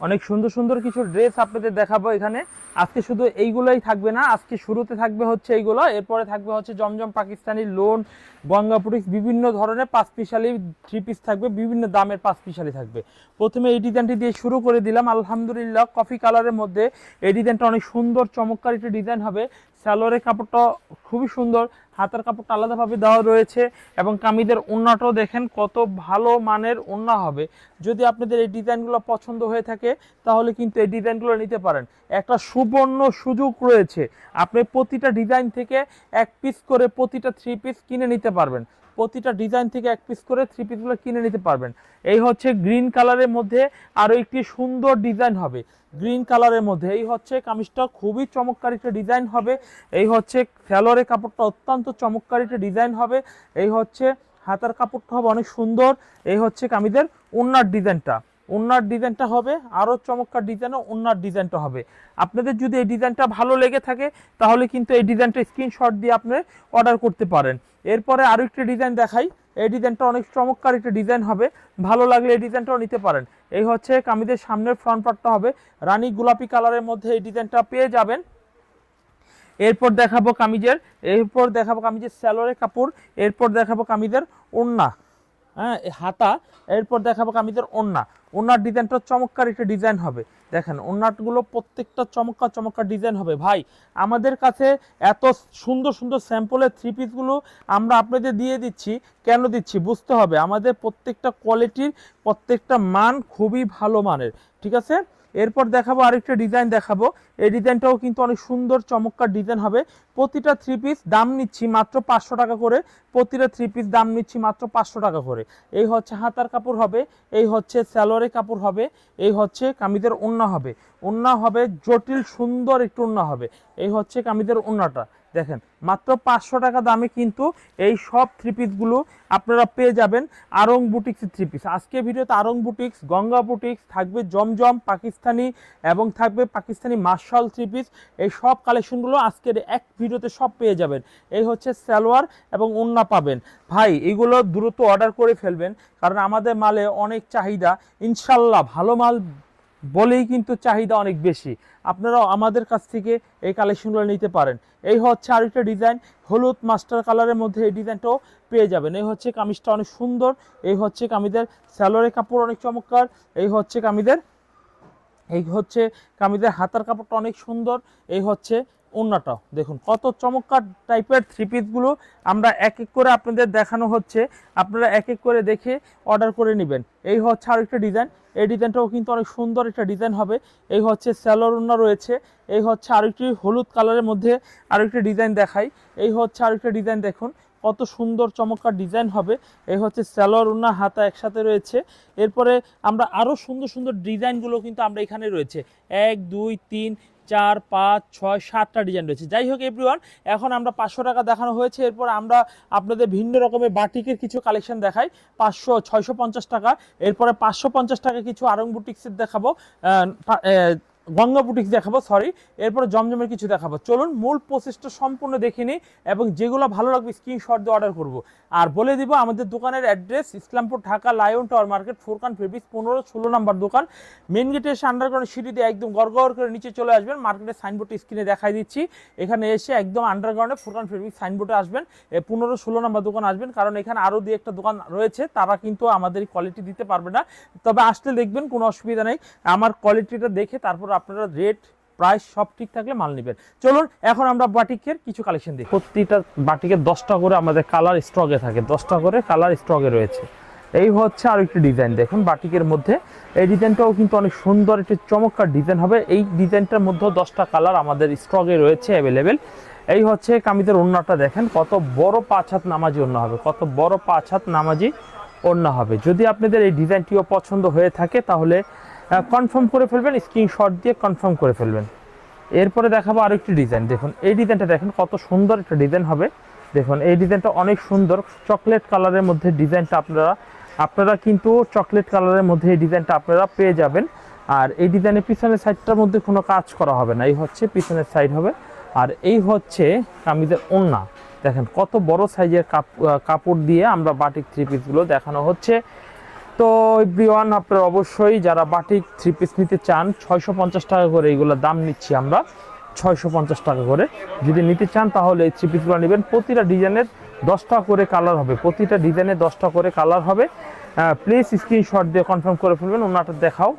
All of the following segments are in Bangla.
অনেক সুন্দর সুন্দর কিছু ড্রেস আপনাদের দেখাবো এখানে। আজকে শুধু এইগুলোই থাকবে না, আজকে শুরুতে থাকবে হচ্ছে এইগুলো, এরপরে থাকবে হচ্ছে জমজম পাকিস্তানি লোন গঙ্গাপুরিক্স বিভিন্ন ধরনের পাঁচ পিসালি থ্রি পিস থাকবে, বিভিন্ন দামের পাঁচ পিসালি থাকবে। প্রথমে এই ডিজাইনটি দিয়ে শুরু করে দিলাম, আলহামদুলিল্লাহ, কফি কালারের মধ্যে। এই ডিজাইনটা অনেক সুন্দর, চমৎকার একটি ডিজাইন হবে। স্যালোয়ারের কাপড়টা খুবই সুন্দর হাতার কাপড়টা আলাদাভাবে দেওয়া রয়েছে এবং কামিদের ওড়নাটাও দেখেন কত ভালো মানের ওড়না হবে। যদি আপনাদের এই ডিজাইনগুলো পছন্দ হয়ে থাকে, তাহলে কিন্তু এই ডিজাইনগুলো নিতে পারেন। একটা সুবর্ণ সুযোগ রয়েছে। আপনি প্রতিটা ডিজাইন থেকে এক পিস করে প্রতিটা থ্রি পিস কিনে নিতে পারবেন। প্রতিটা ডিজাইন থেকে এক পিস করে থ্রি পিসগুলো কিনে নিতে পারবেন। এই হচ্ছে গ্রিন কালারের মধ্যে আরও একটি সুন্দর ডিজাইন হবে। গ্রিন কালারের মধ্যে এই হচ্ছে কামিজটা খুবই চমৎকার একটা ডিজাইন হবে। এই হচ্ছে ফ্যালোরের কাপড়টা অত্যন্ত চমৎকার একটা ডিজাইন হবে। এই হচ্ছে হাতার কাপড়টা হবে অনেক সুন্দর। এই হচ্ছে কামিজের ওনার ডিজাইনটা ওনার ডিজাইনটা হবে আরও চমৎকার ডিজাইনও ওনার ডিজাইনটা হবে। আপনাদের যদি এই ডিজাইনটা ভালো লেগে থাকে, তাহলে কিন্তু এই ডিজাইনটা স্ক্রিনশট দিয়ে আপনি অর্ডার করতে পারেন। এরপরে আরও একটি ডিজাইন দেখাই। এই ডিজাইনটা অনেক চমৎকার একটা ডিজাইন হবে। ভালো লাগলে এই ডিজাইনটাও নিতে পারেন। এই হচ্ছে কামিজের সামনের ফ্রন্ট পার্টটা হবে। রানী গোলাপি কালারের মধ্যে এই ডিজাইনটা পেয়ে যাবেন। এরপর দেখাবো কামিজের, এরপর দেখাবো কামিজের স্যালোরের কাপড়, এরপর দেখাবো কামিজের ওড়না হ্যাঁ হাতা, এরপর দেখাবো কামিজের ওড়না ওনার ডিজাইনটা চমৎকার একটা ডিজাইন হবে। দেখেন ওনাটগুলো প্রত্যেকটা চমৎকার চমৎকার ডিজাইন হবে। ভাই, আমাদের কাছে এত সুন্দর সুন্দর স্যাম্পলের থ্রি পিসগুলো আমরা আপনাদের দিয়ে দিচ্ছি। কেন দিচ্ছি? বুঝতে হবে। আমাদের প্রত্যেকটা কোয়ালিটির প্রত্যেকটা মান খুবই ভালো মানের। ঠিক আছে? এরপর দেখাবো আরেকটা ডিজাইন দেখাবো। এই ডিজাইনটাও কিন্তু অনেক সুন্দর, চমৎকার ডিজাইন হবে। প্রতিটা থ্রি পিস দাম নিচ্ছি মাত্র পাঁচশো টাকা করে। প্রতিটা থ্রি পিস দাম নিচ্ছি মাত্র পাঁচশো টাকা করে। এই হচ্ছে হাতার কাপড় হবে, এই হচ্ছে স্যালোয়ারের কাপড় হবে, এই হচ্ছে কামিদের ওন্না হবে। ওন্না হবে জটিল, সুন্দর একটু ওন্না হবে। এই হচ্ছে কামিদের ওন্নাটা দেখেন, মাত্র পাঁচশো টাকা দামে কিন্তু এই সব থ্রি পিসগুলো আপনারা পেয়ে যাবেন আরং বুটিক্সের থ্রি পিস আজকে ভিডিওতে আরং বুটিক্স গঙ্গা বুটিক্স থাকবে জমজম পাকিস্তানি এবং থাকবে পাকিস্তানি মার্শাল থ্রি পিস এই সব কালেকশনগুলো আজকের এক ভিডিওতে সব পেয়ে যাবেন। এই হচ্ছে সালোয়ার এবং ওন্না পাবেন। ভাই, এগুলো দ্রুত অর্ডার করে ফেলবেন, কারণ আমাদের মালে অনেক চাহিদা। ইনশাল্লাহ ভালো মাল বলেই কিন্তু চাহিদা অনেক বেশি। আপনারাও আমাদের কাছ থেকে এই কালেকশনগুলো নিতে পারেন। এই হচ্ছে আরেকটা ডিজাইন হলুদ মাস্টার কালারের মধ্যে এই ডিজাইনটাও পেয়ে যাবেন। এই হচ্ছে কামিজটা অনেক সুন্দর, এই হচ্ছে কামিজের স্যালোয়ারের কাপড় অনেক চমৎকার, এই হচ্ছে কামিজের, এই হচ্ছে কামিজের হাতার কাপড়টা অনেক সুন্দর, এই হচ্ছে ওড়নাটাও দেখুন কত চমৎকার টাইপের থ্রি পিসগুলো আমরা এক এক করে আপনাদের দেখানো হচ্ছে। আপনারা এক এক করে দেখে অর্ডার করে নেবেন। এই হচ্ছে আরেকটা ডিজাইন এই ডিজাইনটাও কিন্তু অনেক সুন্দর একটা ডিজাইন হবে। এই হচ্ছে স্যালোর ওড়না রয়েছে। এই হচ্ছে আরেকটি হলুদ কালারের মধ্যে আরেকটি ডিজাইন দেখাই। এই হচ্ছে আরেকটা ডিজাইন দেখুন, কত সুন্দর চমৎকার ডিজাইন হবে। এই হচ্ছে স্যালোয়ার উন্না হাতা একসাথে রয়েছে। এরপরে আমরা আরও সুন্দর সুন্দর ডিজাইনগুলো কিন্তু আমরা এখানে রয়েছে। এক, দুই, তিন চার, পাঁচ, ছয়, সাতটা ডিজাইন রয়েছে। যাই হোক এভরিওয়ান এখন আমরা পাঁচশো টাকা দেখানো হয়েছে। এরপর আমরা আপনাদের ভিন্ন রকমের বাটিকের কিছু কালেকশন দেখাই। পাঁচশো, ছয়শো পঞ্চাশ টাকা। এরপরে পাঁচশো পঞ্চাশ টাকা কিছু আরং বুটিক্সের দেখাবো। গঙ্গা বুটিক্স দেখাবো সরি এরপরে জমজমের কিছু দেখাবো। চলুন মূল প্রসেসটা সম্পূর্ণ দেখে নিই এবং যেগুলো ভালো লাগবে স্ক্রিনশট দিয়ে অর্ডার করব। আর বলে দিব, আমাদের দোকানের address Islampur Dhaka lion tower market Forkan fabrics পনেরো ষোলো নাম্বার দোকান। মেন গেটে এসে আন্ডারগ্রাউন্ড সিঁড়ি দিয়ে একদম গড়গড় করে নিচে চলে আসবেন। মার্কেটের সাইনবোর্ড স্ক্রিনে দেখাই দিচ্ছি। এখানে এসে একদম আন্ডারগ্রাউন্ডে ফোরকান ফেব্রিক্স সাইনবোর্ডে আসবেন। পনেরো ষোলো নাম্বার দোকান আসবেন। কারণ এখানে আরও দু একটা দোকান রয়েছে, তারা কিন্তু আমাদের কোয়ালিটি দিতে পারবে না। তবে আসলে দেখবেন কোনো অসুবিধা নেই। আমার কোয়ালিটিটা দেখে তারপর আপনারা রেট প্রাইস সব ঠিক থাকলে মাল নেবেন। চলুন, এখন আমরা বাটিকের কিছু কালেকশন দিই প্রতিটা বাটিকের দশটা করে আমাদের কালার স্টকে থাকে। দশটা করে কালার স্টকে রয়েছে। এই হচ্ছে আর একটি ডিজাইন দেখুন, বাটিকের মধ্যে। এই ডিজাইনটাও কিন্তু অনেক সুন্দর, একটি চমৎকার ডিজাইন হবে। এই ডিজাইনটার মধ্যেও দশটা কালার আমাদের স্টকে রয়েছে অ্যাভেলেবেল এই হচ্ছে কামিদের ওড়নাটা দেখেন। কত বড় পাঁচ হাত নামাজি ওড়না হবে। কত বড় পাঁচ হাত নামাজি ওড়না হবে। যদি আপনাদের এই ডিজাইনটিও পছন্দ হয়ে থাকে, তাহলে কনফার্ম করে ফেলবেন স্ক্রিনশট দিয়ে কনফার্ম করে ফেলবেন। এরপরে দেখাবো আরেকটি ডিজাইন দেখুন, এই ডিজাইনটা দেখেন কত সুন্দর একটা ডিজাইন হবে। দেখুন, এই ডিজাইনটা অনেক সুন্দর। চকলেট কালারের মধ্যে ডিজাইনটা আপনারা আপনারা কিন্তু চকলেট কালারের মধ্যে এই ডিজাইনটা আপনারা পেয়ে যাবেন। আর এই ডিজাইনের পিছনের সাইডটার মধ্যে কোনো কাজ করা হবে না। এই হচ্ছে পিছনের সাইড হবে। আর এই হচ্ছে কামিজের ওড়না। দেখেন, কত বড় সাইজের কাপ- কাপড় দিয়ে আমরা বাটিক থ্রি পিসগুলো দেখানো হচ্ছে। তো এভরিওয়ান আপনারা অবশ্যই যারা বাটিক থ্রি পিস নিতে চান, ছয়শো পঞ্চাশ টাকা করে এইগুলোর দাম নিচ্ছি আমরা, ছয়শো পঞ্চাশ টাকা করে। যদি নিতে চান তাহলে এই থ্রি পিসগুলো নেবেন। প্রতিটা ডিজাইনের দশটা করে কালার হবে। প্রতিটা ডিজাইনে দশটা করে কালার হবে। প্লিজ স্ক্রিনশট দিয়ে কনফার্ম করে ফেলবেন, ওনাটা দেখাও।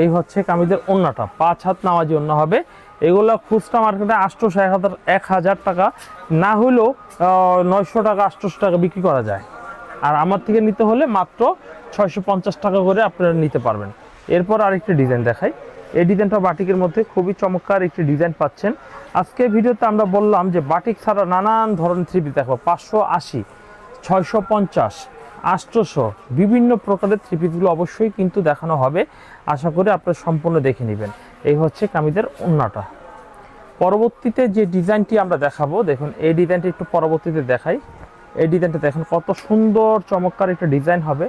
এই হচ্ছে কামিজের ওন্নাটা। পাঁচ হাত নামাজি ওন্না হবে। এগুলো খুচরা মার্কেটে আটশোশো এক হাজার এক হাজার টাকা। না হলেও নয়শো টাকা আটশোশো টাকা বিক্রি করা যায়। আর আমার থেকে নিতে হলে মাত্র ছয়শো পঞ্চাশ টাকা করে আপনারা নিতে পারবেন। এরপর আরেকটি ডিজাইন দেখাই। এই ডিজাইনটা বাটিকের মধ্যে খুবই চমৎকার একটি ডিজাইন পাচ্ছেন। আজকে ভিডিওতে আমরা বললাম যে বাটিক ছাড়া নানান ধরনের থ্রি পিস দেখো, পাঁচশো আশি, ছয়শো পঞ্চাশ আষ্টশো বিভিন্ন প্রকারের থ্রি পিসগুলো অবশ্যই কিন্তু দেখানো হবে। আশা করি আপনারা সম্পূর্ণ দেখে নেবেন। এই হচ্ছে কামিদের অন্যটা পরবর্তীতে যে ডিজাইনটি আমরা দেখাবো, দেখুন, এই ডিজাইনটি একটু পরবর্তীতে দেখাই। এই ডিজাইনটা দেখুন, কত সুন্দর, চমৎকার একটা ডিজাইন হবে।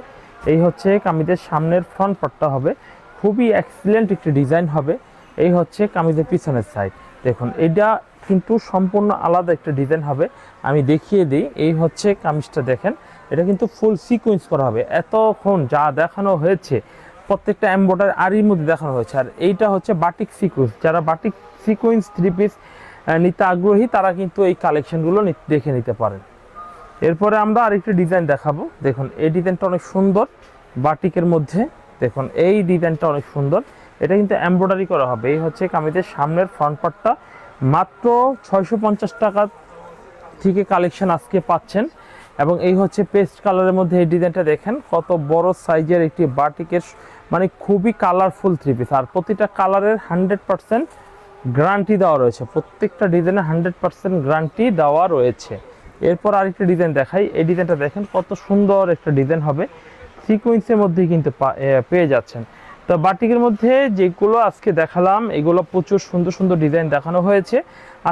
এই হচ্ছে কামিজের সামনের ফ্রন্ট পার্টটা হবে। খুবই এক্সিলেন্ট একটি ডিজাইন হবে। এই হচ্ছে কামিজের পিছনের সাইড দেখুন, এটা কিন্তু সম্পূর্ণ আলাদা একটা ডিজাইন হবে। আমি দেখিয়ে দিই, এই হচ্ছে কামিজটা দেখেন, এটা কিন্তু ফুল সিকোয়েন্স করা হবে। এতক্ষণ যা দেখানো হয়েছে, প্রত্যেকটা এম্বয়ডারি আরির মধ্যে দেখানো হয়েছে। আর এইটা হচ্ছে বাটিক সিকোয়েন্স যারা বাটিক সিকোয়েন্স থ্রি পিস নিতে আগ্রহী, তারা কিন্তু এই কালেকশনগুলো দেখে নিতে পারেন। এরপরে আমরা আরেকটি ডিজাইন দেখাবো। দেখুন, এই ডিজাইনটা অনেক সুন্দর। বাটিকের মধ্যে, দেখুন, এই ডিজাইনটা অনেক সুন্দর। এটা কিন্তু এমব্রয়ডারি করা হবে। এই হচ্ছে কামিজের সামনের ফ্রন্ট পার্টটা মাত্র ছয়শো পঞ্চাশ টাকা থেকে কালেকশন আজকে পাচ্ছেন। এবং এই হচ্ছে পেস্ট কালারের মধ্যে এই ডিজাইনটা দেখেন, কত বড় সাইজের একটি বাটিকের মানে খুবই কালারফুল থ্রি পিস আর প্রতিটা কালারের হান্ড্রেড পার্সেন্ট গ্যারান্টি দেওয়া রয়েছে। প্রত্যেকটা ডিজাইনে হান্ড্রেড পার্সেন্ট গ্যারান্টি দেওয়া রয়েছে। এরপর আরেকটা ডিজাইন দেখাই। এই ডিজাইনটা দেখেন কত সুন্দর একটা ডিজাইন হবে। সিকোয়েন্সের মধ্যেই কিন্তু পেয়ে যাচ্ছেন। তো বাটিকের মধ্যে যেগুলো আজকে দেখালাম, এগুলো প্রচুর সুন্দর সুন্দর ডিজাইন দেখানো হয়েছে।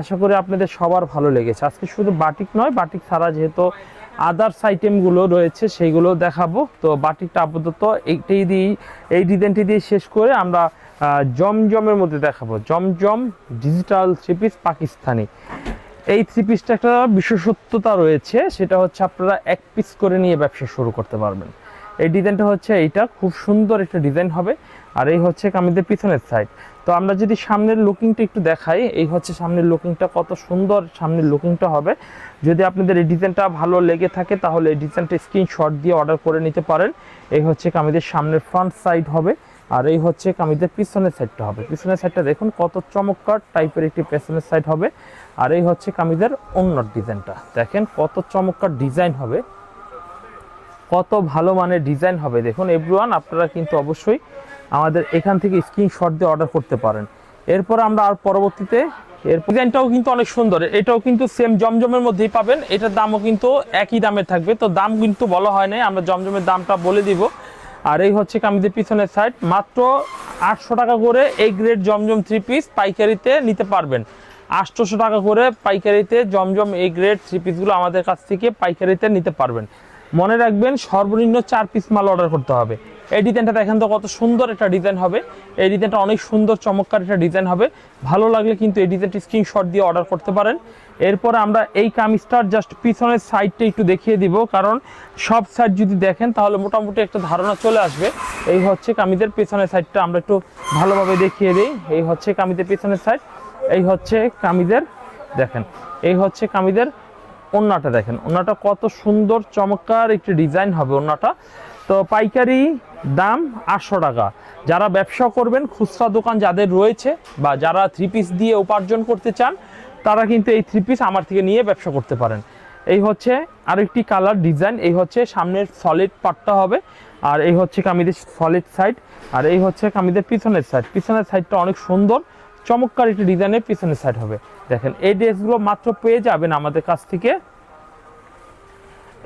আশা করি আপনাদের সবার ভালো লেগেছে। আজকে শুধু বাটিক নয়, বাটিক ছাড়া যেহেতু আদার্স আইটেমগুলো রয়েছে, সেইগুলো দেখাবো। তো বাটিকটা আপাতত এইটাই দিয়ে এই ডিজাইনটি দিয়ে শেষ করে আমরা জমজমের মধ্যে দেখাবো। Zamzam digital three Pakistani. এই থ্রি পিসটা একটা বিশেষত্বতা রয়েছে, সেটা হচ্ছে আপনারা এক পিস করে নিয়ে ব্যবসা শুরু করতে পারবেন। এই ডিজাইনটা হচ্ছে এইটা, খুব সুন্দর একটা ডিজাইন হবে, আর এই হচ্ছে কামিজের পিছনের সাইড তো আমরা যদি সামনের লুকিংটা একটু দেখাই, এই হচ্ছে সামনের লুকিংটা কত সুন্দর সামনের লুকিংটা হবে। যদি আপনাদের এই ডিজাইনটা ভালো লেগে থাকে, তাহলে এই ডিজাইনটা স্ক্রিনশট দিয়ে অর্ডার করে নিতে পারেন। এই হচ্ছে কামিজের সামনের ফ্রন্ট সাইড হবে। আর এই হচ্ছে কামিজের পিছনের সাইডটা হবে। পিছনের সাইডটা দেখুন কত চমৎকার টাইপের একটি পেছনের সাইড হবে। আর এই হচ্ছে কামিজের অন্য ডিজাইনটা দেখেন কত চমৎকার ডিজাইন হবে। কত ভালো মানের ডিজাইন হবে। দেখুন এভরিওয়ান আপনারা কিন্তু অবশ্যই আমাদের এখান থেকে স্ক্রিনশট দিয়ে অর্ডার করতে পারেন। এরপর আমরা আর পরবর্তীতে এর ডিজাইনটাও কিন্তু অনেক সুন্দর। এটাও কিন্তু সেম জমজমের মধ্যেই পাবেন। এটার দামও কিন্তু একই দামে থাকবে। তো দাম কিন্তু বলা হয় নাই। আমরা জমজমের দামটা বলে দিব। আর এই হচ্ছে কামিজের পিছনের সাইড মাত্র আটশো টাকা করে এই গ্রেড জমজম থ্রি পিস পাইকারিতে নিতে পারবেন। আটশোশো টাকা করে পাইকারিতে জমজম এই গ্রেড থ্রি পিসগুলো আমাদের কাছ থেকে পাইকারিতে নিতে পারবেন। মনে রাখবেন সর্বনিম্ন চার পিস মাল অর্ডার করতে হবে। এই ডিজাইনটা দেখেন তো কত সুন্দর একটা ডিজাইন হবে। এই ডিজাইনটা অনেক সুন্দর, চমৎকার একটা ডিজাইন হবে। ভালো লাগলে কিন্তু এই ডিজাইনটি স্ক্রিনশট দিয়ে অর্ডার করতে পারেন। এরপর আমরা এই কামিজটার জাস্ট পিছনের সাইডটা একটু দেখিয়ে দিব, কারণ সব সাইড যদি দেখেন তাহলে মোটামুটি একটা ধারণা চলে আসবে। এই হচ্ছে কামিজের পিছনের সাইডটা আমরা একটু ভালোভাবে দেখিয়ে দিই। এই হচ্ছে কামিজের পিছনের সাইড এই হচ্ছে কামিজের, দেখেন, এই হচ্ছে কামিজের ওন্নাটা দেখেন, ওন্নাটা কত সুন্দর, চমৎকার একটি ডিজাইন হবে ওন্নাটা। তো পাইকারি দাম আটশো টাকা। যারা ব্যবসা করবেন, খুচরা দোকান যাদের রয়েছে বা যারা থ্রি পিস দিয়ে উপার্জন করতে চান, তারা কিন্তু এই থ্রি পিস আমার থেকে নিয়ে ব্যবসা করতে পারেন। এই হচ্ছে আরেকটি কালার ডিজাইন এই হচ্ছে সামনের সলিড পার্টটা হবে, আর এই হচ্ছে কামিদের সলিড সাইড আর এই হচ্ছে কামিদের পিছনের সাইড পিছনের সাইডটা অনেক সুন্দর, চমৎকার একটি ডিজাইনের পিছনের সাইড হবে। দেখেন, এই ড্রেসগুলো মাত্র পেয়ে যাবেন আমাদের কাছ থেকে।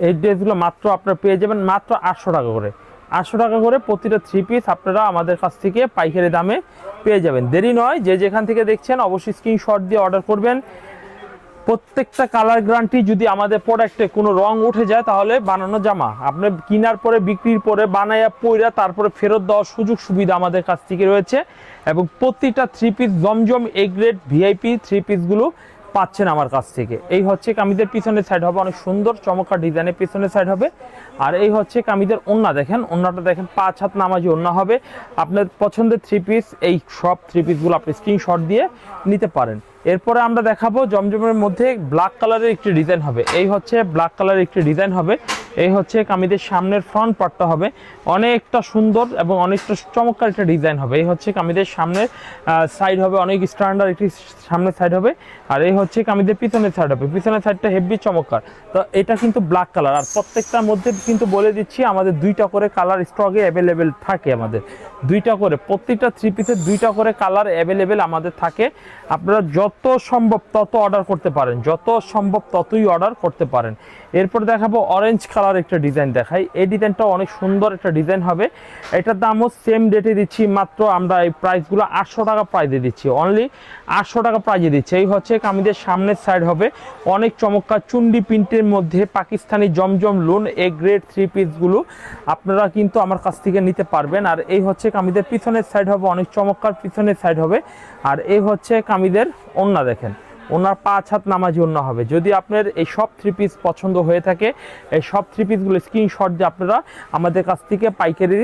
এই ড্রেসগুলো মাত্র আপনারা পেয়ে যাবেন মাত্র আটশো টাকা করে। আটশো টাকা করে প্রতিটা থ্রি পিস আপনারা আমাদের কাছ থেকে পাইকারি দামে পেয়ে যাবেন। দেরি নয়, যে যেখান থেকে দেখছেন অবশ্যই স্ক্রিনশট দিয়ে অর্ডার করবেন। প্রত্যেকটা কালার গ্রান্টি যদি আমাদের প্রোডাক্টে কোনো রং উঠে যায়, তাহলে বানানো জামা। আপনি কেনার পরে, বিক্রির পরে বানাইয়া পইরা তারপরে ফেরত দেওয়ার সুযোগ সুবিধা আমাদের কাছ থেকে রয়েছে এবং প্রতিটা three piece Zamzam A grade VIP three পিসগুলো পাচ্ছেন আমার কাছ থেকে। এই হচ্ছে কামিজের পিছনের সাইড হবে, অনেক সুন্দর, চমৎকার ডিজাইনের পিছনের সাইড হবে। আর এই হচ্ছে কামিজের ওন্না দেখেন, ওন্নাটা দেখেন, পাঁচ হাত নামাজি ওন্না হবে। আপনার পছন্দের থ্রি পিস এই সব থ্রি পিসগুলো আপনি স্ক্রিনশট দিয়ে নিতে পারেন। এরপরে আমরা দেখাবো জমজমের মধ্যে ব্ল্যাক কালারের একটি ডিজাইন হবে। এই হচ্ছে ব্ল্যাক কালারের একটি ডিজাইন হবে। এই হচ্ছে কামিজের সামনের ফ্রন্ট পার্টটা হবে। অনেকটা সুন্দর এবং অনেকটা চমৎকার একটা ডিজাইন হবে। এই হচ্ছে কামিজের সামনের সাইড হবে, অনেক স্ট্যান্ডার্ড একটি সামনের সাইড হবে। আর এই হচ্ছে কামিজের পিছনের সাইড হবে। পিছনের সাইডটা হেভি চমৎকার। তো এটা কিন্তু ব্ল্যাক কালার আর প্রত্যেকটার মধ্যে কিন্তু বলে দিচ্ছি, আমাদের দুইটা করে কালার স্টকে অ্যাভেলেবেল থাকে আমাদের। দুইটা করে, প্রত্যেকটা থ্রি পিসের দুইটা করে কালার অ্যাভেলেবেল আমাদের থাকে। আপনারা যত সম্ভব তত অর্ডার করতে পারেন যত সম্ভব ততই অর্ডার করতে পারেন। এরপর দেখাবো অরেঞ্জ কালার একটা ডিজাইন দেখাই। এই ডিজাইনটা অনেক সুন্দর একটা ডিজাইন হবে। এটার দামও সেম ডেটে দিচ্ছি, মাত্র আমরা এই প্রাইসগুলো আটশো টাকা প্রাইজে দিচ্ছি। অনলি আটশো টাকা প্রাইজে দিচ্ছি। এই হচ্ছে কামিজের সামনের সাইড হবে। অনেক চমৎকার চুন্ডি প্রিন্টের মধ্যে Pakistani Zamzam lawn A grade three পিসগুলো আপনারা কিন্তু আমার কাছ থেকে নিতে পারবেন। আর এই হচ্ছে কামিজের পিছনের সাইড হবে, অনেক চমৎকার পিছনের সাইড হবে। আর এই হচ্ছে কামিজের ওন্না দেখেন। ওনার পাঁচ হাত নামাজি অন্য হবে। যদি আপনার এই সব থ্রি পিস পছন্দ হয়ে থাকে, এই সব থ্রি পিসগুলো স্ক্রিনশট দিয়ে আপনারা আমাদের কাছ থেকে পাইকারি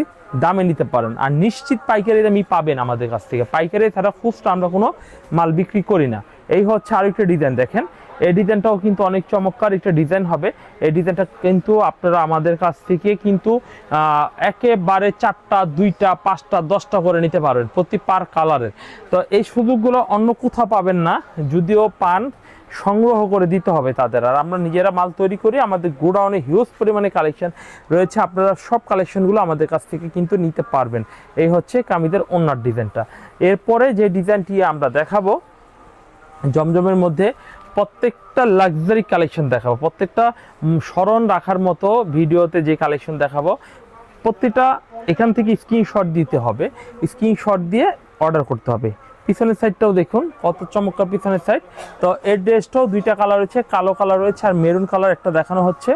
দামে নিতে পারেন। আর নিশ্চিত পাইকারি দামই পাবেন আমাদের কাছ থেকে। পাইকারি ছাড়া খুচরা আমরা কোনো মাল বিক্রি করি না। এই হচ্ছে আরেকটা ডিজাইন দেখেন। এই ডিজাইনটাও কিন্তু অনেক চমৎকার একটা ডিজাইন হবে। এই ডিজাইনটা কিন্তু আপনারা আমাদের কাছ থেকে কিন্তু একেবারে চারটা, দুইটা, পাঁচটা, দশটা করে নিতে পারবেন প্রতি পার কালারের তো এই সুযোগগুলো অন্য কোথাও পাবেন না, যদিও পান, সংগ্রহ করে দিতে হবে তাদের। আর আমরা নিজেরা মাল তৈরি করি, আমাদের গোডাউনে হিউজ পরিমাণে কালেকশন রয়েছে, আপনারা সব কালেকশনগুলো আমাদের কাছ থেকে কিন্তু নিতে পারবেন। এই হচ্ছে কামিদের অন্যার ডিজাইনটা। এরপরে যে ডিজাইনটি আমরা দেখাবো, জমজমের মধ্যে প্রত্যেকটা লাক্সারি কালেকশন দেখাবো। প্রত্যেকটা স্মরণ রাখার মতো ভিডিওতে যে কালেকশন দেখাবো, প্রত্যেকটা এখান থেকে স্ক্রিনশট দিতে হবে। স্ক্রিনশট দিয়ে অর্ডার করতে হবে। পিছনের সাইডটাও দেখুন, কত চমৎকার পিছনের সাইড তো এর ড্রেসটাও দুইটা কালার রয়েছে, কালো কালার রয়েছে আর মেরুন কালার একটা দেখানো হচ্ছে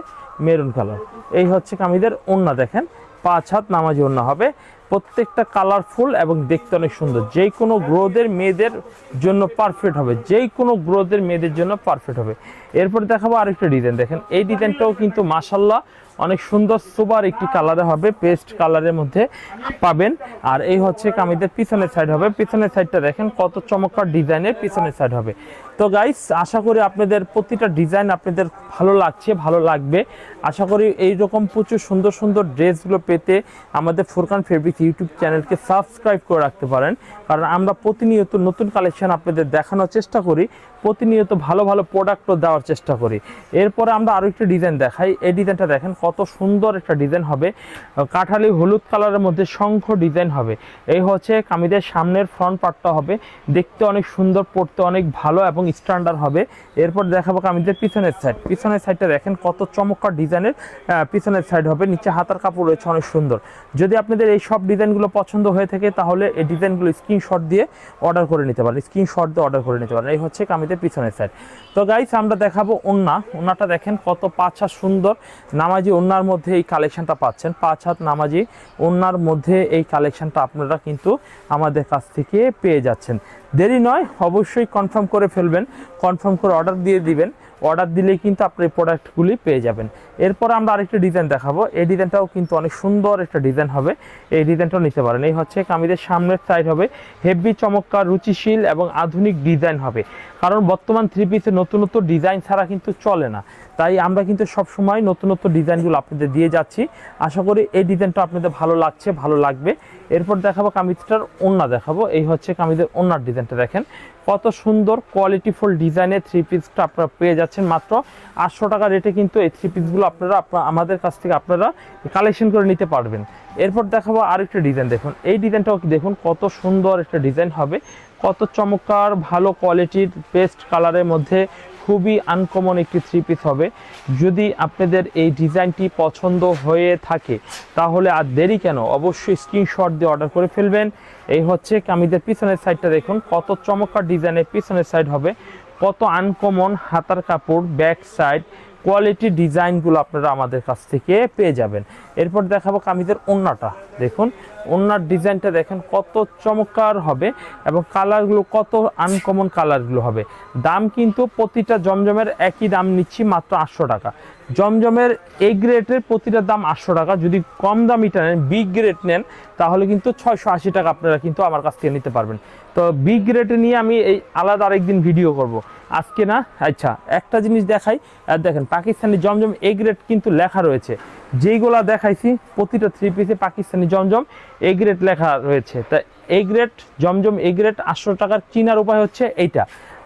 মেরুন কালার এই হচ্ছে কামিদের ওন্না দেখেন। পাঁচ হাত নামাজি ওন্না হবে। প্রত্যেকটা কালারফুল এবং দেখতে অনেক সুন্দর। যে কোনো গ্রোদের মেয়েদের জন্য পারফেক্ট হবে। যেই কোনো গ্রোদের মেয়েদের জন্য পারফেক্ট হবে। এরপর দেখাবো আরেকটা ডিজাইন দেখেন, এই ডিজাইনটাও কিন্তু মাসাল্লাহ অনেক সুন্দর সুপার একটি কালারে হবে পেস্ট কালারের মধ্যে পাবেন। আর এই হচ্ছে কামিদের পিছনের সাইড হবে। পিছনের সাইডটা দেখেন, কত চমৎকার ডিজাইনের পিছনের সাইড হবে। তো গাইস আশা করি আপনাদের প্রতিটা ডিজাইন আপনাদের ভালো লাগছে, ভালো লাগবে। আশা করি এই রকম প্রচুর সুন্দর সুন্দর ড্রেসগুলো পেতে আমাদের ফুরকান ফেব্রিক ইউটিউব চ্যানেলকে সাবস্ক্রাইব করে রাখতে পারেন। কারণ আমরা প্রতিনিয়ত নতুন কালেকশন আপনাদের দেখানোর চেষ্টা করি, প্রতিনিয়ত ভালো ভালো প্রোডাক্টও দেওয়ার চেষ্টা করি। এরপরে আমরা আরও একটা ডিজাইন দেখাই। এই ডিজাইনটা দেখেন কত সুন্দর একটা ডিজাইন হবে। কাঠালি হলুদ কালারের মধ্যে শঙ্খ ডিজাইন হবে। এই হচ্ছে কামিদের সামনের ফ্রন্ট পার্টটা হবে। দেখতে অনেক সুন্দর, পড়তে অনেক ভালো এবং স্ট্যান্ডার্ড হবে। এরপর দেখাবো কামিদের পিছনের সাইড পিছনের সাইডটা দেখেন কত চমৎকার ডিজাইনের পিছনের সাইড হবে। নিচে হাতার কাপড় রয়েছে, অনেক সুন্দর। যদি আপনাদের এই সব ডিজাইনগুলো পছন্দ হয়ে থাকে, তাহলে এই ডিজাইনগুলো স্ক্রিনশট দিয়ে অর্ডার করে নিতে পারেন। স্ক্রিনশট দিয়ে অর্ডার করে নিতে পারেন। এই হচ্ছে কামিদের পিছনের সাইড তো গাইস আমরা দেখাবো ওন্না। ওন্নাটা দেখেন কত হাত সুন্দর। নামাজি ওন্নার মধ্যে এই কালেকশনটা পাচ্ছেন। পাঁচ হাত নামাজি ওন্নার মধ্যে এই কালেকশনটা আপনারা কিন্তু আমাদের কাছ থেকে পেয়ে যাচ্ছেন। দেরি নয় অবশ্যই কনফার্ম করে ফেলবেন কনফার্ম করে অর্ডার দিয়ে দিবেন। অর্ডার দিলেই কিন্তু আপনি এই প্রোডাক্টগুলি পেয়ে যাবেন। এরপর আমরা আরেকটা ডিজাইন দেখাবো। এই ডিজাইনটাও কিন্তু অনেক সুন্দর একটা ডিজাইন হবে। এই ডিজাইনটাও নিতে পারেন। এই হচ্ছে কামিদের সামনের সাইড হবে। হেভি চমৎকার, রুচিশীল এবং আধুনিক ডিজাইন হবে। কারণ বর্তমান থ্রি পিসে নতুন নতুন ডিজাইন ছাড়া কিন্তু চলে না। তাই আমরা কিন্তু সব সময় নতুন নতুন ডিজাইনগুলো আপনাদের দিয়ে যাচ্ছি। আশা করি এই ডিজাইনটা আপনাদের ভালো লাগছে, ভালো লাগবে। এরপর দেখাবো কামিজটার ওন্না দেখাবো। এই হচ্ছে কামিজের ওন্নার ডিজাইনটা দেখেন। কত সুন্দর কোয়ালিটিফুল ডিজাইনের থ্রি পিসটা আপনারা পেয়ে যাচ্ছেন। মাত্র আটশো টাকা রেটে কিন্তু এই থ্রি পিসগুলো আপনারা আপনা- আমাদের কাছ থেকে আপনারা কালেকশন করে নিতে পারবেন। এরপর দেখাবো আরেকটা ডিজাইন দেখুন। এই ডিজাইনটাও দেখুন, কত সুন্দর একটা ডিজাইন হবে। কত চমৎকার, ভালো কোয়ালিটির বেস্ট কালারের মধ্যে খুবই আনকমন একটি থ্রি পিস হবে। যদি আপনাদের এই ডিজাইনটি পছন্দ হয়ে থাকে, তাহলে আর দেরি কেন? অবশ্যই স্ক্রিনশট দিয়ে অর্ডার করে ফেলবেন। এই হচ্ছে কামিজের পিছনের সাইডটা দেখুন, কত চমৎকার ডিজাইনের পিছনের সাইড হবে। কত আনকমন হাতার কাপড় ব্যাক সাইড কোয়ালিটি ডিজাইনগুলো আপনারা আমাদের কাছ থেকে পেয়ে যাবেন। এরপর দেখাবো কামিজের ওন্নাটা। দেখুন ওনার ডিজাইনটা দেখেন কত চমৎকার হবে এবং কালারগুলো কত আনকমন কালারগুলো হবে। দাম কিন্তু প্রতিটা জমজমের একই দাম নিচ্ছি মাত্র আটশো টাকা। জমজমের এ গ্রেডের প্রতিটা দাম আটশো টাকা। যদি কম দামিটা নেন বি গ্রেড নেন, তাহলে কিন্তু ছয়শো আশি টাকা আপনারা কিন্তু আমার কাছ থেকে নিতে পারবেন। তো বিগ গ্রেড নিয়ে আমি এই আলাদা আরেকদিন ভিডিও করব। আজকে না আচ্ছা একটা জিনিস দেখাই। আর দেখেন, পাকিস্তানি জমজম এ গ্রেড কিন্তু লেখা রয়েছে। যেইগুলা দেখাইছি, প্রতিটা থ্রি পিসে পাকিস্তানি জমজম এ গ্রেড লেখা রয়েছে। তা A grade Zamzam A grade আটশো টাকার চিনার উপায় হচ্ছে এইটা।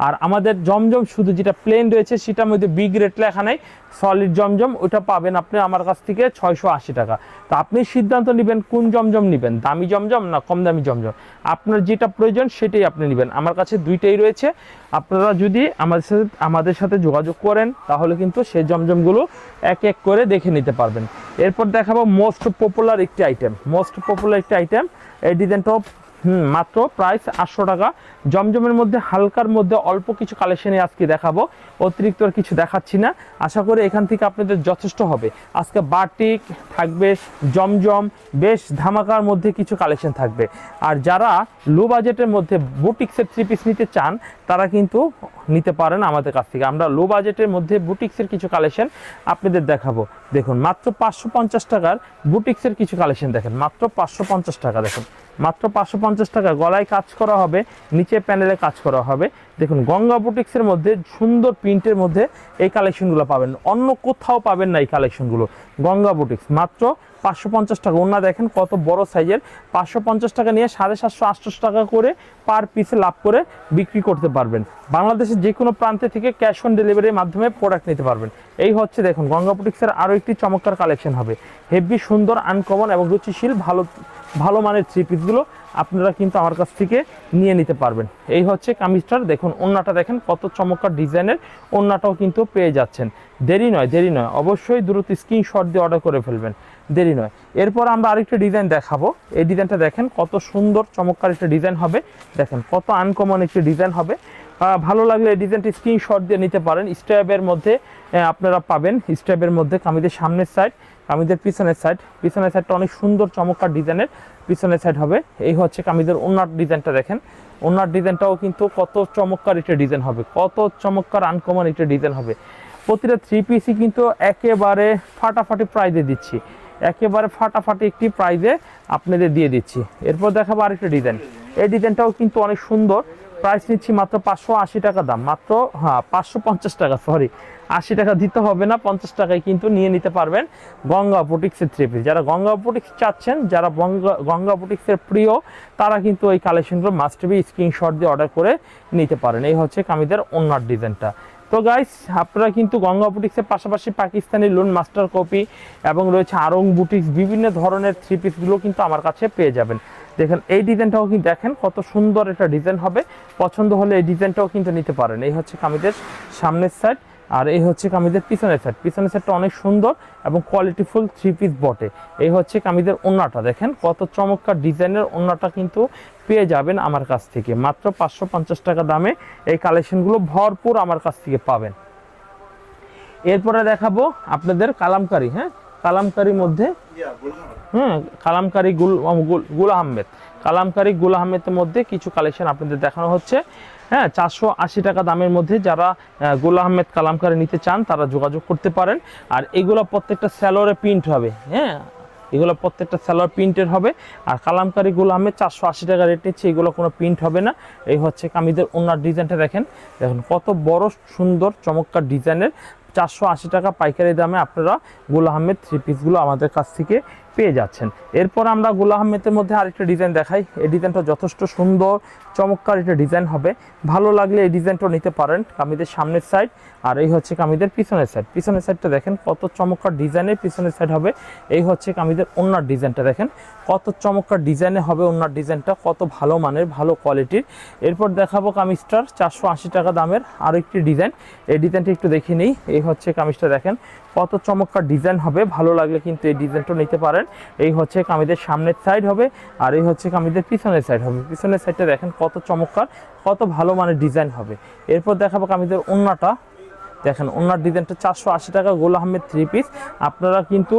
আর আমাদের জমজম শুধু যেটা প্লেন রয়েছে, সেটার মধ্যে বি গ্রেড লেখা নেই। সলিড জমজম, ওটা পাবেন আপনি আমার কাছ থেকে ছয়শো আশি টাকা। তো আপনি সিদ্ধান্ত নেবেন কোন জমজম নেবেন, দামি জমজম না কম দামি জমজম। আপনার যেটা প্রয়োজন, সেটাই আপনি নেবেন। আমার কাছে দুইটাই রয়েছে। আপনারা যদি আমাদের সাথে আমাদের সাথে যোগাযোগ করেন, তাহলে কিন্তু সেই জমজমগুলো এক এক করে দেখে নিতে পারবেন। এরপর দেখাবো মোস্ট পপুলার একটি আইটেম মোস্ট পপুলার একটি আইটেম এই ডিজাইনটাও হুম, মাত্র প্রাইস আটশো টাকা। জমজমের মধ্যে, হালকার মধ্যে অল্প কিছু কালেকশনে আজকে দেখাবো। অতিরিক্ত আর কিছু দেখাচ্ছি না। আশা করি এখান থেকে আপনাদের যথেষ্ট হবে। আজকে বাটিক থাকবে, জমজম, বেশ ধামাকার মধ্যে কিছু কালেকশন থাকবে। আর যারা লো বাজেটের মধ্যে বুটিক্সের থ্রি পিস নিতে চান, তারা কিন্তু নিতে পারেন আমাদের কাছ থেকে। আমরা লো বাজেটের মধ্যে বুটিক্সের কিছু কালেকশন আপনাদের দেখাবো। দেখুন, মাত্র পাঁচশো পঞ্চাশ টাকার বুটিক্সের কিছু কালেকশন দেখেন। মাত্র পাঁচশো পঞ্চাশ টাকা দেখুন। মাত্র পাঁচশো পঞ্চাশ টাকা। গলায় কাজ করা হবে, নিচে প্যানেলে কাজ করা হবে। দেখুন, গঙ্গা বুটিক্সের মধ্যে সুন্দর প্রিন্টের মধ্যে এই কালেকশনগুলো পাবেন। অন্য কোথাও পাবেন না এই কালেকশনগুলো গঙ্গা বুটিক্স মাত্র পাঁচশো পঞ্চাশ টাকা। ওনা দেখেন কত বড় সাইজের। পাঁচশো পঞ্চাশ টাকা নিয়ে সাড়ে সাতশো, আটশো টাকা করে পার পিসে লাভ করে বিক্রি করতে পারবেন। বাংলাদেশের যে কোনো প্রান্তে থেকে ক্যাশ অন ডেলিভারির মাধ্যমে প্রোডাক্ট নিতে পারবেন। এই হচ্ছে দেখুন, গঙ্গা বুটিক্সের আরও একটি চমৎকার কালেকশন হবে। হেভি, সুন্দর আনকমন এবং রুচিশীল, ভালো ভালো মানের থ্রি পিসগুলো আপনারা কিন্তু আমার কাছ থেকে নিয়ে নিতে পারবেন। এই হচ্ছে কামিজটার, দেখুন ওন্নাটা দেখেন কত চমৎকার ডিজাইনের। ওন্নাটাও কিন্তু পেয়ে যাচ্ছেন। দেরি নয় দেরি নয়, অবশ্যই দ্রুত স্ক্রিনশট দিয়ে অর্ডার করে ফেলবেন। দেরি নয়। এরপর আমরা আরেকটা ডিজাইন দেখাবো। এই ডিজাইনটা দেখেন কত সুন্দর, চমৎকার একটা ডিজাইন হবে। দেখেন কত আনকমন একটি ডিজাইন হবে। ভালো লাগলে এই ডিজাইনটি স্ক্রিনশট দিয়ে নিতে পারেন। স্ট্যাবের মধ্যে আপনারা পাবেন। স্ট্যাবের মধ্যে কামিজের সামনের সাইড কামিজের পিছনের সাইড পিছনের সাইডটা অনেক সুন্দর, চমৎকার ডিজাইনের পিছনের সাইড হবে। এই হচ্ছে কামিজের ওনার ডিজাইনটা দেখেন। ওনার ডিজাইনটাও কিন্তু কত চমৎকার একটা ডিজাইন হবে। কত চমৎকার আনকমন একটা ডিজাইন হবে। প্রতিটা থ্রি পিসই কিন্তু একেবারে ফাটাফাটি প্রাইজে দিচ্ছি। একেবারে ফাটাফাটি একটি প্রাইজে আপনাদের দিয়ে দিচ্ছি। এরপর দেখাবো আরেকটা ডিজাইন এই ডিজাইনটাও কিন্তু অনেক সুন্দর। প্রাইস নিচ্ছি মাত্র পাঁচশো আশি টাকা দাম। মাত্র হ্যাঁ পাঁচশো পঞ্চাশ টাকা সরি আশি টাকা দিতে হবে না, পঞ্চাশ টাকায় কিন্তু নিয়ে নিতে পারবেন গঙ্গা বুটিক্সের থ্রি পিস যারা গঙ্গা বুটিক্স চাচ্ছেন, যারা গঙ্গা গঙ্গা বুটিক্সের প্রিয়, তারা কিন্তু এই কালেকশনগুলো মাস্ট স্ক্রিনশট দিয়ে অর্ডার করে নিতে পারেন। এই হচ্ছে কামিদের অন্যার ডিজাইনটা তো গাইস আপনারা কিন্তু গঙ্গা বুটিক্সের পাশাপাশি পাকিস্তানি লোন মাস্টার কপি এবং রয়েছে আরং বুটিক্স বিভিন্ন ধরনের থ্রি পিসগুলো কিন্তু আমার কাছে পেয়ে যাবেন। দেখেন, এই ডিজাইনটাও কিন্তু দেখেন কত সুন্দর একটা ডিজাইন হবে। পছন্দ হলে এই ডিজাইনটাও কিন্তু নিতে পারেন। এই হচ্ছে কামিদের সামনের সাইড আর এই হচ্ছে কামিদের পিছনের সাইড পিছনের সেটটা অনেক সুন্দর এবং কোয়ালিটিফুল থ্রি পিস বটে। এই হচ্ছে কামিদের ওন্নাটা। দেখেন কত চমৎকার ডিজাইনের ওন্নাটা কিন্তু পেয়ে যাবেন আমার কাছ থেকে। মাত্র পাঁচশো পঞ্চাশ টাকা দামে এই কালেকশনগুলো ভরপুর আমার কাছ থেকে পাবেন। এরপরে দেখাবো আপনাদের কালামকারি হ্যাঁ? কালামকারির মধ্যে হ্যাঁ কালামকারি গুল- গুল আহমেদ। কালামকারি গুল আহমেদের মধ্যে কিছু কালেকশন আপনাদের দেখানো হচ্ছে। হ্যাঁ চারশো আশি টাকা দামের মধ্যে যারা গুল আহমেদ কালামকারি নিতে চান, তারা যোগাযোগ করতে পারেন। আর এগুলো প্রত্যেকটা স্যালোরে প্রিন্ট হবে হ্যাঁ? এগুলো প্রত্যেকটা স্যালোয়ার প্রিন্টের হবে। আর কালামকারি গুল আহমেদ চারশো আশি টাকা রেট নিচ্ছে, এগুলো কোনো প্রিন্ট হবে না। এই হচ্ছে কামিদের ওনার ডিজাইনটা দেখেন। দেখুন, কত বড় সুন্দর চমৎকার ডিজাইনের চারশো আশি টাকা পাইকারি দামে আপনারা গুল আহমেদ থ্রি পিসগুলো আমাদের কাছ থেকে পেয়ে যাচ্ছেন। এরপর আমরা গুল আহমেদের মধ্যে আরেকটা ডিজাইন দেখাই। এই ডিজাইনটা যথেষ্ট সুন্দর, চমৎকার একটা ডিজাইন হবে। ভালো লাগলে এই ডিজাইনটা নিতে পারেন কামিদের সামনের সাইড আর এই হচ্ছে কামিদের পিছনের সাইড পিছনের সাইডটা দেখেন কত চমৎকার ডিজাইনের পিছনের সাইড হবে। এই হচ্ছে কামিদের ওনার ডিজাইনটা দেখেন। কত চমৎকার ডিজাইনে হবে ওনার ডিজাইনটা কত ভালো মানের, ভালো কোয়ালিটির এরপর দেখাবো কামিজটার, চারশো আশি টাকা দামের আরও একটি ডিজাইন এই ডিজাইনটা একটু দেখে নিই। এই হচ্ছে কামিজটা দেখেন। কত চমৎকার ডিজাইন হবে। ভালো লাগলে কিন্তু এই ডিজাইনটা নিতে পারেন। এই হচ্ছে কামিদের সামনের সাইড হবে আর এই হচ্ছে কামিদের পিছনের সাইড হবে। পিছনের সাইডটা দেখেন কত চমৎকার, কত ভালো মানের ডিজাইন হবে। এরপর দেখাবো কামিদের ওন্নাটা। দেখেন, ওনার ডিজাইনটা চারশো আশি টাকা গোল আহমেদ থ্রি পিস আপনারা কিন্তু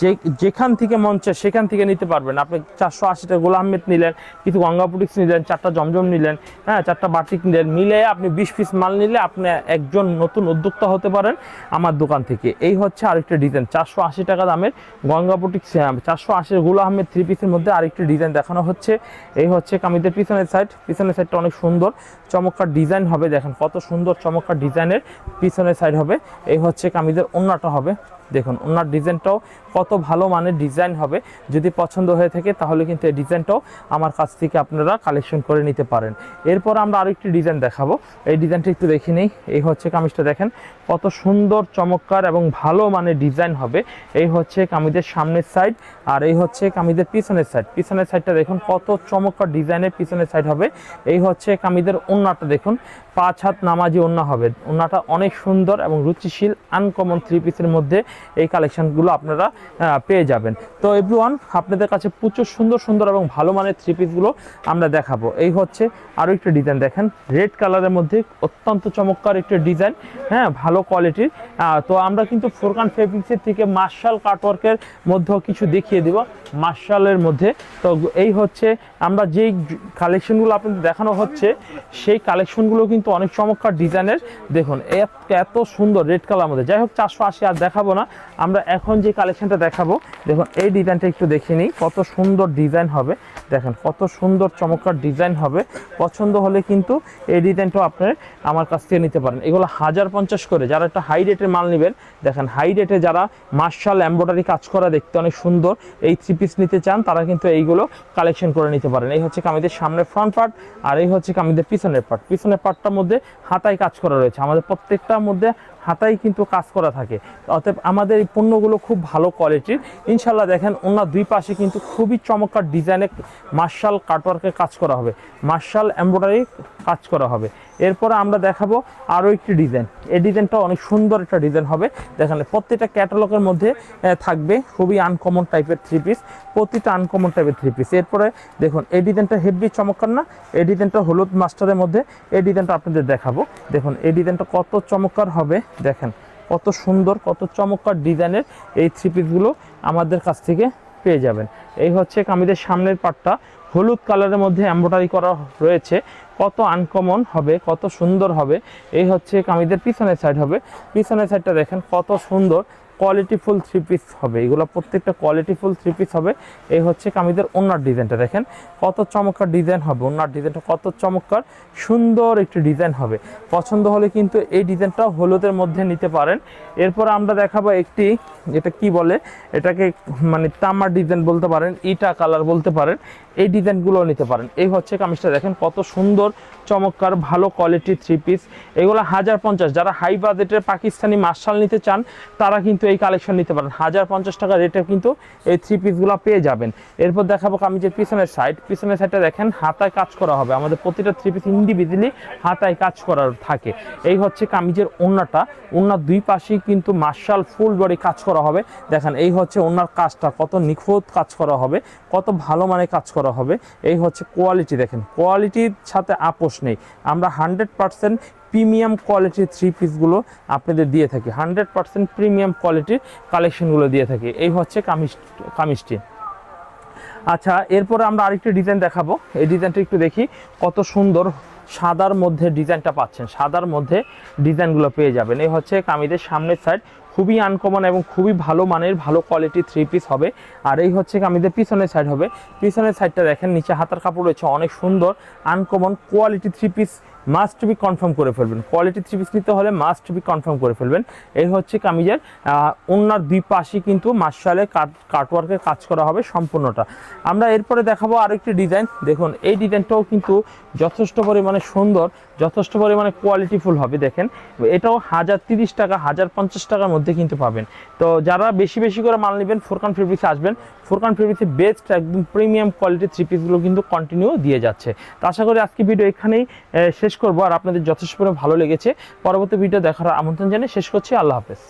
যে, যেখান থেকে মন চায় সেখান থেকে নিতে পারবেন। আপনি চারশো আশি টাকা গোল আহমেদ নিলেন, কিছু গঙ্গাপুটিক্স নিলেন, চারটা জমজম নিলেন হ্যাঁ চারটা বাটিক নিলেন, মিলে আপনি বিশ পিস মাল নিলে আপনি একজন নতুন উদ্যোক্তা হতে পারেন আমার দোকান থেকে। এই হচ্ছে আরেকটা ডিজাইন, চারশো আশি টাকা দামের গঙ্গাপুটিক্স চারশো আশি গোল আহমেদ থ্রি পিসের মধ্যে আরেকটি ডিজাইন দেখানো হচ্ছে। এই হচ্ছে কামিদের পিছনের সাইড পিছনের সাইডটা অনেক সুন্দর, চমৎকার ডিজাইন হবে। দেখেন, কত সুন্দর, চমৎকার ডিজাইনের পিছনের সাইড হবে এই হচ্ছে কামিজের অন্যটা হবে। দেখুন, ওনার ডিজাইনটাও কত ভালো মানের ডিজাইন হবে। যদি পছন্দ হয়ে থাকে, তাহলে কিন্তু এই ডিজাইনটাও আমার কাছ থেকে আপনারা কালেকশন করে নিতে পারেন। এরপর আমরা আরেকটি ডিজাইন দেখাবো। এই ডিজাইনটা একটু দেখে নিই। এই হচ্ছে কামিজটা দেখেন, কত সুন্দর, চমৎকার এবং ভালো মানের ডিজাইন হবে। এই হচ্ছে কামিজের সামনের সাইড আর এই হচ্ছে কামিজের পিছনের সাইড। পিছনের সাইডটা দেখুন, কত চমৎকার ডিজাইনের পিছনের সাইড হবে। এই হচ্ছে কামিজের ওন্নাটা দেখুন, পাঁচ হাত নামাজি ওন্না হবে। ওন্নাটা অনেক সুন্দর এবং রুচিশীল আনকমন থ্রি পিসের মধ্যে এই কালেকশনগুলো আপনারা পেয়ে যাবেন। তো এভরিওয়ান আপনাদের কাছে প্রচুর সুন্দর সুন্দর এবং ভালো মানের থ্রি পিসগুলো আমরা দেখাবো। এই হচ্ছে আরও একটি ডিজাইন দেখেন। রেড কালারের মধ্যে অত্যন্ত চমৎকার একটি ডিজাইন হ্যাঁ ভালো কোয়ালিটির তো আমরা কিন্তু ফোরকান ফেব্রিক্সের থেকে মার্শাল কাটওয়ার্কের মধ্যেও কিছু দেখিয়ে দেব। মার্শালের মধ্যে, তো এই হচ্ছে আমরা যেই কালেকশনগুলো আপনাদের দেখানো হচ্ছে, সেই কালেকশনগুলো কিন্তু অনেক চমৎকার ডিজাইনের দেখুন, এত- সুন্দর রেড কালার মধ্যে। যাই হোক, চারশো আশি আর দেখাবো না। আমরা এখন যে কালেকশনটা দেখাবো, দেখুন, এই ডিজাইনটা একটু দেখে নিই, কত সুন্দর ডিজাইন হবে। দেখেন, কত সুন্দর, চমৎকার ডিজাইন হবে। পছন্দ হলে কিন্তু এই ডিজাইনটাও আপনার আমার কাছ থেকে নিতে পারেন। এগুলো হাজার পঞ্চাশ করে, যারা একটা হাই রেটের মাল নেবেন, দেখেন হাই রেটে যারা মার্শাল এম্ব্রয়ডারি কাজ করা দেখতে অনেক সুন্দর, এই থ্রি পিস নিতে চান, তারা কিন্তু এইগুলো কালেকশন করে নিতে পারেন। এই হচ্ছে কামিদের সামনের ফ্রন্ট পার্ট আর এই হচ্ছে কামিদের পিছনের পার্ট পিছনের পার্টটার মধ্যে হাতায় কাজ করা রয়েছে। আমাদের প্রত্যেকটার মধ্যে হাতায় কিন্তু কাজ করা থাকে। অতএব আমাদের এই পণ্যগুলো খুব ভালো কোয়ালিটির ইনশাল্লাহ দেখেন ওনার দুই পাশে কিন্তু খুবই চমৎকার ডিজাইনে মার্শাল কাটওয়ার্কের কাজ করা হবে। মার্শাল এমব্রয়ডারি কাজ করা হবে। এরপরে আমরা দেখাবো আরও একটি ডিজাইন। এই ডিজাইনটা অনেক সুন্দর একটা ডিজাইন হবে। দেখেন, প্রত্যেকটা ক্যাটালগের মধ্যে থাকবে খুবই আনকমন টাইপের থ্রি পিস প্রতিটা আনকমন টাইপের থ্রি পিস এরপরে দেখুন, এই ডিজাইনটা হেভি চমৎকার না? এই ডিজাইনটা হলুদ মাস্টারের মধ্যে, এই ডিজাইনটা আপনাদের দেখাবো। দেখুন, এই ডিজাইনটা কত চমৎকার হবে। দেখেন, কত সুন্দর, কত চমৎকার ডিজাইনের এই থ্রি পিসগুলো আমাদের কাছ থেকে পেয়ে যাবেন। এই হচ্ছে কামিদের সামনের পাটটা। হলুদ কালারের মধ্যে এম্ব্রয়ডারি করা রয়েছে। কত আনকমন হবে, কত সুন্দর হবে, এই হচ্ছে কামিদের পিছনের সাইড হবে। পিছনের সাইডটা দেখেন কত সুন্দর কোয়ালিটিফুল থ্রি পিস হবে। এগুলো প্রত্যেকটা কোয়ালিটিফুল থ্রি পিস হবে। এই হচ্ছে কামিদের ওনার ডিজাইনটা দেখেন। কত চমৎকার ডিজাইন হবে, ওনার ডিজাইনটা কত চমৎকার, সুন্দর একটি ডিজাইন হবে। পছন্দ হলে কিন্তু এই ডিজাইনটা হলুদের মধ্যে নিতে পারেন। এরপর আমরা দেখাবো একটি, এটা কি বলে? এটাকে মানে তামার ডিজাইন বলতে পারেন, ইটা কালার বলতে পারেন। এই ডিজাইনগুলো নিতে পারেন। এই হচ্ছে কামিজটা দেখেন, কত সুন্দর, চমৎকার, ভালো কোয়ালিটির থ্রি পিস এগুলো হাজার পঞ্চাশ। যারা হাই বাজেটের পাকিস্তানি মার্শাল নিতে চান, তারা কিন্তু এই কালেকশন নিতে পারেন। হাজার পঞ্চাশ টাকা রেটে কিন্তু এই থ্রি পিসগুলো পেয়ে যাবেন। এরপর দেখাবো কামিজের পিছনের সাইড পিছনের সাইডটা দেখেন, হাতায় কাজ করা হবে। আমাদের প্রতিটা থ্রি পিস ইন্ডিভিজুয়ালি হাতায় কাজ করার থাকে। এই হচ্ছে কামিজের ওন্নাটা। ওন্নার দুই পাশেই কিন্তু মার্শাল ফুল বডি কাজ করা হবে। দেখেন, এই হচ্ছে ওনার কাজটা। কত নিখুঁত কাজ করা হবে। কত ভালো মানে কাজ করা হবে। এই হচ্ছে কোয়ালিটি দেখেন। কোয়ালিটির সাথে আপোষ নেই। আমরা হান্ড্রেড পার্সেন্ট প্রিমিয়াম কোয়ালিটির থ্রি পিসগুলো আপনাদের দিয়ে থাকি। হান্ড্রেড পার্সেন্ট প্রিমিয়াম কোয়ালিটির কালেকশনগুলো দিয়ে থাকি। এই হচ্ছে কামিজ, কামিজটি। আচ্ছা এরপরে আমরা আরেকটি ডিজাইন দেখাবো। এই ডিজাইনটা একটু দেখি। কত সুন্দর সাদার মধ্যে ডিজাইনটা পাচ্ছেন। সাদার মধ্যে ডিজাইনগুলো পেয়ে যাবেন। এই হচ্ছে কামিজের সামনের সাইড খুবই আনকমন এবং খুবই ভালো মানের, ভালো কোয়ালিটি থ্রি পিস হবে। আর এই হচ্ছে কামিজের পিছনের সাইড হবে। পিছনের সাইডটা দেখেন, নিচে হাতার কাপড় রয়েছে, অনেক সুন্দর uncommon quality three piece must be confirm করে ফেলবেন। কোয়ালিটি থ্রি পিস নিতে হলে মাস্ট বি কনফার্ম করে ফেলবেন। এই হচ্ছে কামিজের ওনার দুই পাশে কিন্তু মার্শালে কাট কাটওয়ার্কের কাজ করা হবে সম্পূর্ণটা। আমরা এরপরে দেখাবো আর আরেকটি ডিজাইন দেখুন, এই ডিজাইনটাও কিন্তু যথেষ্ট পরিমাণে সুন্দর, যথেষ্ট পরিমাণে কোয়ালিটিফুল হবে, দেখেন। এটাও হাজার তিরিশ টাকা, হাজার পঞ্চাশ টাকার মধ্যে কিন্তু পাবেন। তো যারা বেশি বেশি করে মাল নেবেন ফোরকান ফেব্রিক্সে আসবেন। ফোরকান ফেব্রিক্সে বেস্ট একদম প্রিমিয়াম কোয়ালিটির থ্রি পিসগুলো কিন্তু কন্টিনিউ দিয়ে যাচ্ছে। তো আশা করি আজকে ভিডিও এখানেই শেষ করব আর আপনাদের যথেষ্ট ভালো লেগেছে। পরবর্তী ভিডিও দেখার আমন্ত্রণ জানিয়ে শেষ করছি। আল্লাহ হাফেজ।